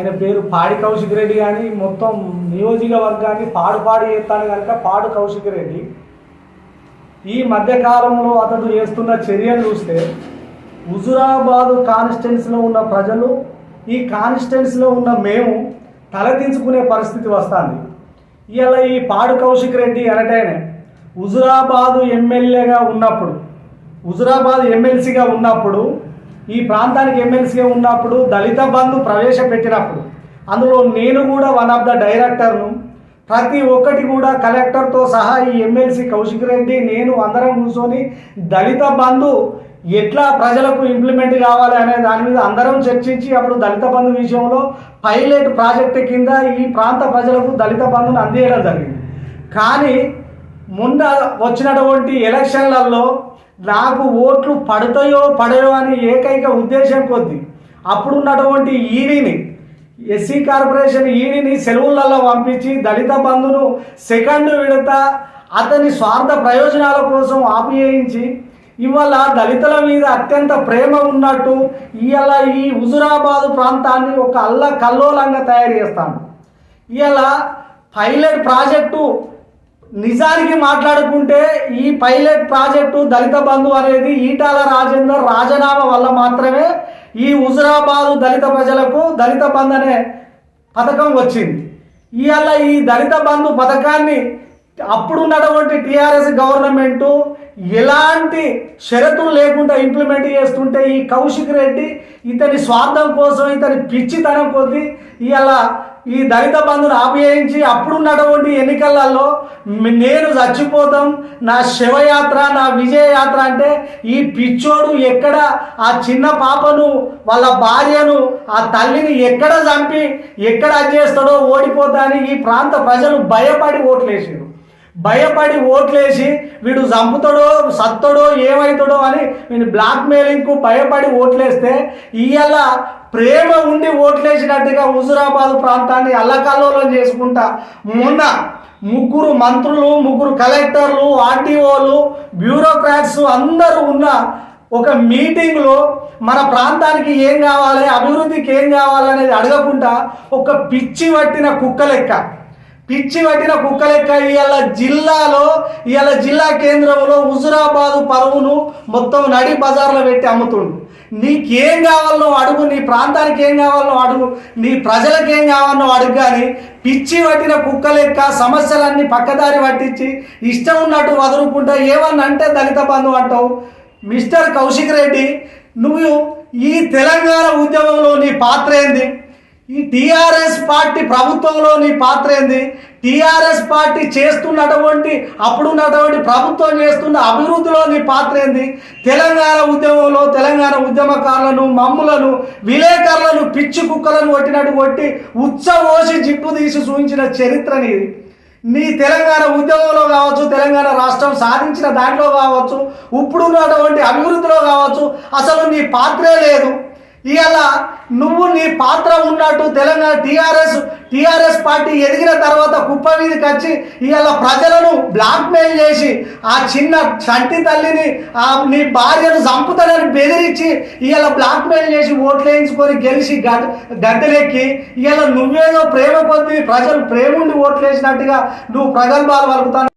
ఆయన పేరు పాడి కౌశిక్ రెడ్డి కానీ మొత్తం నియోజకవర్గాన్ని పాడు పాడు చేస్తాను కనుక పాడు కౌశిక్ రెడ్డి. ఈ మధ్యకాలంలో అతడు చేస్తున్న చర్యలు చూస్తే హుజురాబాదు కాన్స్టిట్యున్సీలో ఉన్న ప్రజలు ఈ కాన్స్టిట్యున్సీలో ఉన్న మేము తలదించుకునే పరిస్థితి వస్తుంది. ఇలా ఈ పాడు కౌశిక్ రెడ్డి అనటేనే హుజురాబాదు ఎమ్మెల్యేగా ఉన్నప్పుడు హుజురాబాద్ ఎమ్మెల్సీగా ఉన్నప్పుడు ఈ ప్రాంతానికి ఎమ్మెల్సీగా ఉన్నప్పుడు దళిత బంధు ప్రవేశపెట్టినప్పుడు అందులో నేను కూడా వన్ ఆఫ్ ద డైరెక్టర్ను ప్రతి ఒక్కటి కూడా కలెక్టర్తో సహా ఈ ఎమ్మెల్సీ కౌశిక్ రెడ్డి నేను అందరం కూర్చొని దళిత బంధు ఎట్లా ప్రజలకు ఇంప్లిమెంట్ కావాలి అనే దాని మీద అందరం చర్చించి అప్పుడు దళిత బంధు విషయంలో పైలట్ ప్రాజెక్టు కింద ఈ ప్రాంత ప్రజలకు దళిత బంధును అందించడం జరిగింది. కానీ ముంద వచ్చినటువంటి ఎలక్షన్లలో నాకు ఓట్లు పడతాయో పడయో అని ఏకైక ఉద్దేశం కొద్ది. అప్పుడున్నటువంటి ఈడీని ఎస్సీ కార్పొరేషన్ ఈడీని సెలవులలో పంపించి దళిత బంధును సెకండ్ విడత అతని స్వార్థ ప్రయోజనాల కోసం ఆపివేయించి ఇవాళ దళితుల మీద అత్యంత ప్రేమ ఉన్నట్టు ఇవాళ ఈ హుజురాబాదు ప్రాంతాన్ని ఒక అల్ల కల్లోలంగా తయారు చేస్తాను. ఇవాళ పైలట్ ప్రాజెక్టు నిజానికి మాట్లాడుకుంటే ఈ పైలట్ ప్రాజెక్టు దళిత బంధు అనేది ఈటాల రాజేందర్ రాజీనామా వల్ల మాత్రమే ఈ హుజురాబాదు దళిత ప్రజలకు దళిత బంధు అనే పథకం వచ్చింది. ఇవాళ ఈ దళిత బంధు పథకాన్ని అప్పుడున్నటువంటి టీఆర్ఎస్ గవర్నమెంటు ఎలాంటి షరతులు లేకుండా ఇంప్లిమెంట్ చేస్తుంటే ఈ కౌశిక్ రెడ్డి ఇతని స్వార్థం కోసం ఇతని పిచ్చితనం కొద్దీ ఇలా ఈ దళిత బంధును ఆపేయించి అప్పుడున్నటువంటి ఎన్నికలలో. నేను చచ్చిపోతాం. నా శివయాత్ర నా విజయయాత్ర అంటే ఈ పిచ్చోడు ఎక్కడ? ఆ చిన్న పాపను వాళ్ళ భార్యను ఆ తల్లిని ఎక్కడ చంపి ఎక్కడ అది చేస్తాడో ఓడిపోతా అని ఈ ప్రాంత ప్రజలు భయపడి ఓట్లేసారు భయపడి ఓట్లేసి వీడు చంపుతాడో సత్తడో ఏమవుతాడో అని వీని బ్లాక్మెయిలింగ్కు భయపడి ఓట్లేస్తే ఇవాళ ప్రేమ ఉండి ఓట్లేసినట్టుగా హుజురాబాద్ ప్రాంతాన్ని అల్లకల్లోలం చేసుకుంటా. మొన్న ముగ్గురు మంత్రులు ముగ్గురు కలెక్టర్లు ఆర్టీఓలు బ్యూరోక్రాట్స్ అందరూ ఉన్న ఒక మీటింగ్లో మన ప్రాంతానికి ఏం కావాలి అభివృద్ధికి ఏం కావాలనేది అడగకుండా ఒక పిచ్చి పట్టిన కుక్క లెక్క. పిచ్చి పట్టిన కుక్క లెక్క ఇవాళ జిల్లాలో ఇవాళ జిల్లా కేంద్రంలో హుజురాబాదు పరువును మొత్తం నడి బజార్లో పెట్టి అమ్ముతుండు. నీకేం కావాలనో అడుగు నీ ప్రాంతానికి ఏం కావాలనో అడుగు నీ ప్రజలకు ఏం కావాలనో అడుగు కానీ పిచ్చి పట్టిన కుక్క లెక్క సమస్యలన్నీ పక్కదారి పట్టించి ఇష్టం ఉన్నట్టు వదులుకుంటా ఏమన్నా అంటే దళిత బంధు అంటావు. మిస్టర్ కౌశిక్ రెడ్డి నువ్వు ఈ తెలంగాణ ఉద్యమంలో నీ పాత్ర ఏంది? ఈ టిఆర్ఎస్ పార్టీ ప్రభుత్వంలో నీ పాత్ర ఏంది? టిఆర్ఎస్ పార్టీ చేస్తున్నటువంటి అప్పుడున్నటువంటి ప్రభుత్వం చేస్తున్న అభివృద్ధిలో నీ పాత్ర ఏంది? తెలంగాణ ఉద్యమంలో తెలంగాణ ఉద్యమకారులను మమ్ములను విలేకరులను పిచ్చి కుక్కలను కొట్టినట్టు కొట్టి ఉచ్చబోసి జిప్పు తీసి చూపించిన చరిత్ర నీది. నీ తెలంగాణ ఉద్యమంలో కావచ్చు తెలంగాణ రాష్ట్రం సాధించిన దాంట్లో కావచ్చు ఇప్పుడున్నటువంటి అభివృద్ధిలో కావచ్చు అసలు నీ పాత్రే లేదు. ఇవాళ నువ్వు నీ పాత్ర ఉన్నట్టు తెలంగాణ టీఆర్ఎస్ టీఆర్ఎస్ పార్టీ ఎదిగిన తర్వాత కుప్ప మీదకి వచ్చి ఇవాళ ప్రజలను బ్లాక్మెయిల్ చేసి ఆ చిన్న చంటి తల్లిని ఆ నీ భార్యను చంపుతాడని బెదిరించి ఇవాళ బ్లాక్మెయిల్ చేసి ఓట్లు వేయించుకొని గెలిచి గడ్ గద్దెలెక్కి ఇవాళ నువ్వేదో ప్రేమ పొంది ప్రజలు ప్రేముండి ఓట్లేసినట్టుగా ఓట్లు వేసినట్టుగా నువ్వు ప్రగల్భాలు వలుపుతాను